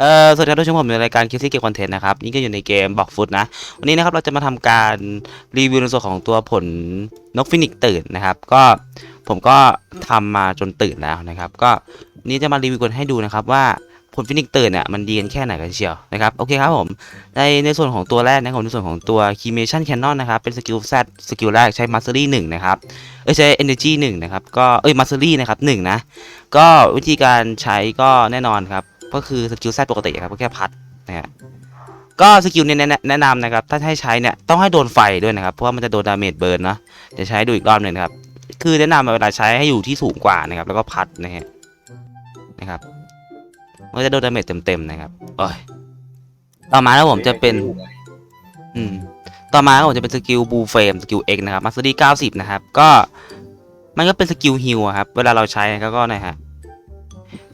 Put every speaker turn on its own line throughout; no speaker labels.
เอ่อสวัสดีครับทุกท่านผมในรายการคิซี่เกมคอนเทนต์นะครับนี่ก็อยู่ในเกมบอกฟุตนะ วันนี้นะครับเราจะมาทำการรีวิวในส่วนของตัวผลนกฟินิกตื่นนะครับ ก็ผมก็ทำมาจนตื่นแล้วนะครับ ก็นนี้จะมารีวิวกันให้ดูนะครับว่าผลฟินิกตื่นเนี่ยมันดีกันแค่ไหนกันเชียวนะครับโอเคครับผมในในส่วนของตัวแรกนะครับในส่วนของตัว k e y m a t i o n Cannon นะครับเป็นสกิล Z สกิลแรกใช้ Mastery 1นะครับเอ้ยใช้ Energy 1นะครับก็เอ้ย Mastery นะครับ1นะก็วิธีการใช้ก็แน่นอนครับ ก็คือสกิลแซดปกติครับก็แค่พัดนะฮะก็สกิลเนี่ยแนะนำนะครับ ถ้าให้ใช้เนี่ยต้องให้โดนไฟด้วยนะครับ เพราะว่ามันจะโดนดาเมจเบิร์นเนาะเดี๋ยวใช้ดูอีกรอบหนึ่งครับ คือแนะนำเวลาใช้ให้อยู่ที่สูงกว่านะครับ แล้วก็พัดนะฮะนะครับมันจะโดนดาเมจเต็มๆนะครับโอ้ยต่อมาแล้วผมจะเป็น อืม ต่อมาครับผมจะเป็นสกิลบูเฟมสกิลเอ็กนะครับมาสเตอรี่เก้าสิบนะครับ ก็มันก็เป็นสกิลฮิลอะครับ เวลาเราใช้นะครับก็นะฮะ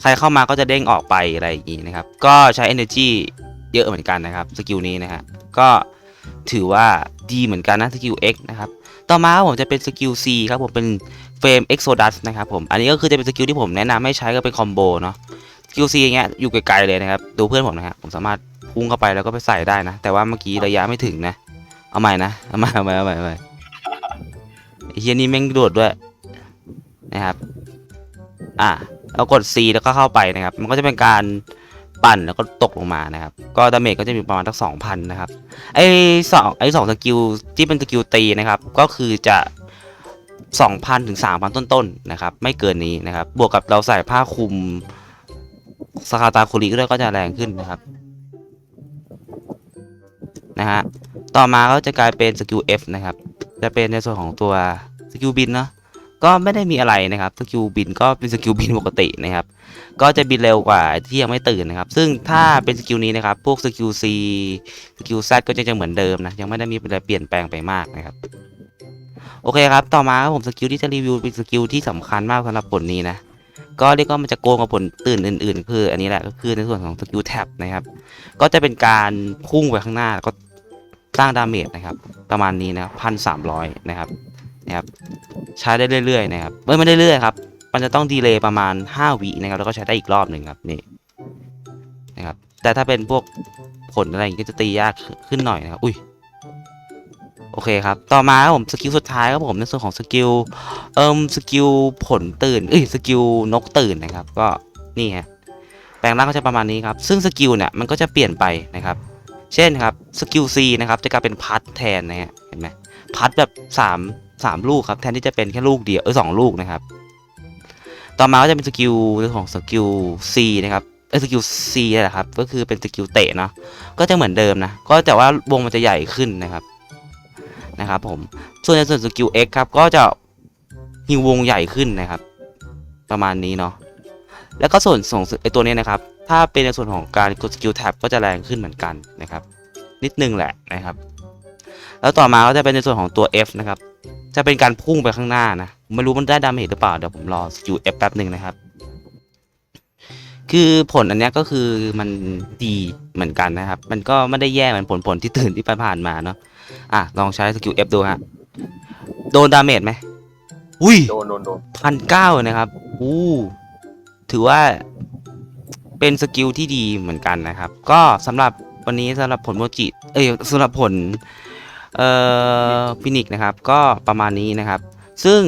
ใครเข้ามาก็จะเด้งออกไปอะไรอย่างงี้นะครับ ก็ใช้ energy เยอะเหมือนกันนะครับสกิลนี้นะฮะก็ถือว่าดีเหมือนกันนะสกิล X นะครับต่อมาผมจะเป็นสกิล C ครับผมเป็นเฟรม Exodus นะครับผมอันนี้ก็คือจะเป็นสกิลที่ผมแนะนำให้ใช้ก็เป็นคอมโบเนาะสกิล C อย่างเงี้ยอยู่ไกลๆเลยนะครับดูเพื่อนผมนะฮะผมสามารถพุ่งเข้าไปแล้วก็ไปใส่ได้นะ แต่ว่าเมื่อกี้ระยะไม่ถึงนะ เอาใหม่นะเอาใหม่เอาใหม่เอาใหม่เอาใหม่เฮียนี่แม่งโดดด้วยนะครับ อะ เรากด C แล้วก็เข้าไปนะครับ มันก็จะเป็นการปั่นแล้วก็ตกลงมานะครับ ก็ดาเมจก็จะมีประมาณสักสองพันนะครับ ไอ้สองไอ้สองสกิลที่เป็นสกิลตีนะครับ ก็คือจะสองพันถึงสามพันต้นๆนะครับ ไม่เกินนี้นะครับ บวกกับเราใส่ผ้าคลุมสคาตาคุริด้วยก็จะแรงขึ้นนะครับนะฮะต่อมาก็จะกลายเป็นสกิล F นะครับ จะเป็นในส่วนของตัวสกิลบินเนาะ ก็ไม่ได้มีอะไรนะครับสกิลบินก็เป็นสกิลบินปกตินะครับก็จะบินเร็วกว่าที่ยังไม่ตื่นนะครับ ซึ่งถ้าเป็นสกิลนี้นะครับ พวกสกิล C สกิล Z ก็จะเหมือนเดิมนะยังไม่ได้มีอะไรเปลี่ยนแปลงไปมากนะครับโอเคครับ ต่อมาครับผมสกิลที่จะรีวิวเป็นสกิลที่สำคัญมากสำหรับผลนี้นะ ก็เรียกว่ามันจะโกงกับผลตื่นอื่น ๆ คือ อันนี้แหละก็คือในส่วนของสกิลแท็บนะครับ ก็จะเป็นการพุ่งไปข้างหน้าแล้วก็สร้างดาเมจนะครับ ประมาณนี้นะพันสามร้อยนะครับ นะครับใช้ได้เรื่อยๆนะครับไม่ไม่ได้เรื่อยๆครับ มันจะต้องดีเลย์ประมาณ 5วินะครับแล้วก็ใช้ได้อีกรอบหนึ่งครับนี่นะครับแต่ถ้าเป็นพวกผลอะไรอย่างงี้ก็จะตียากขึ้นหน่อยนะครับอุ้ยโอเคครับ ต่อมาครับผมสกิลสุดท้ายครับผมในส่วนของสกิลเอิมสกิลผลตื่นเอ้ยสกิลนกตื่นนะครับ ก็นี่ฮะแปลงร่างก็จะประมาณนี้ครับ ซึ่งสกิลเนี่ยมันก็จะเปลี่ยนไปนะครับ เช่นครับสกิล C นะครับจะกลายเป็นพัดแทนนะฮะเห็นไหมพัดแบบสามสามลูกครับ แทนที่จะเป็นแค่ลูกเดียวเออสองลูกนะครับ ต่อมาก็จะเป็นสกิลเรื่องของสกิล C นะครับเออสกิล C แหละครับ ก็คือเป็นสกิลเตะเนาะก็จะเหมือนเดิมนะ ก็แต่ว่าวงมันจะใหญ่ขึ้นนะครับนะครับผม ส่วนในส่วนสกิล X ครับ ก็จะฮิววงใหญ่ขึ้นนะครับ ประมาณนี้เนาะแล้วก็ส่วนส่งไอตัวนี้นะครับ ถ้าเป็นในส่วนของการกดสกิลแท็บก็จะแรงขึ้นเหมือนกันนะครับ นิดนึงแหละนะครับ แล้วต่อมาก็จะเป็นในส่วนของตัว F นะครับ จะเป็นการพุ่งไปข้างหน้านะผมไม่รู้มันได้ดาเมจหรือเปล่าเดี๋ยวผมรอสกิล F แป๊บหนึ่งนะครับ คือผลอันเนี้ยก็คือมันดีเหมือนกันนะครับ มันก็ไม่ได้แย่เหมือนผลผลที่ตื่นที่ผ่านมาเนาะอะลองใช้สกิล F ดูฮะโดนดาเมจไหมอุ้ย
โดนโดนโดน
พันเก้านะครับอู้ถือว่าเป็นสกิลที่ดีเหมือนกันนะครับ ก็สำหรับวันนี้สำหรับผลโมจิเอ้ยสำหรับผล เอ่อฟินิกนะครับก็ประมาณนี้นะครับ ซึ่ง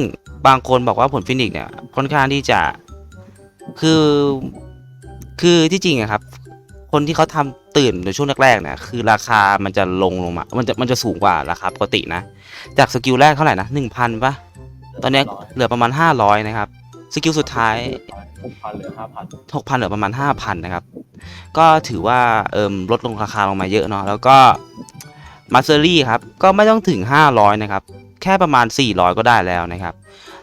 บางคนบอกว่าผลฟินิกเนี่ยค่อนข้างที่จะคือคือที่จริงอะครับ คนที่เขาทำตื่นในช่วงแรกๆเนี่ยคือราคามันจะลงลงมา มันจะมันจะสูงกว่าราคาปกตินะ จากสกิลแรกเท่าไหร่นะหนึ่งพันปะตอนเนี้ยเหลือประมาณ500นะครับสกิลสุดท้าย
หกพันเหลือห้าพัน
6,000เหลือประมาณ5,000นะครับ ก็ถือว่าเอิมลดลงราคาลงมาเยอะเนาะแล้วก็ มาสเตอรี่ครับก็ไม่ต้องถึง 500 นะครับ แค่ประมาณ 400 ก็ได้แล้วนะครับ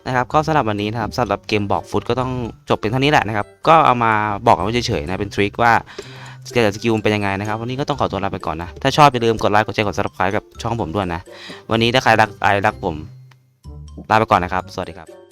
นะครับก็สำหรับวันนี้นะครับสำหรับเกมบอกฟุตก็ต้องจบเป็นเท่านี้แหละนะครับ ก็เอามาบอกกันไว้เฉยๆนะเป็นทริคว่าสกิลสกิลมันเป็นยังไงนะครับ วันนี้ก็ต้องขอตัวลาไปก่อนนะ ถ้าชอบอย่าลืมกดไลค์กดแชร์กด subscribe กับช่องผมด้วยนะ วันนี้ถ้าใครรักไอรักผมลาไปก่อนนะครับ สวัสดีครับ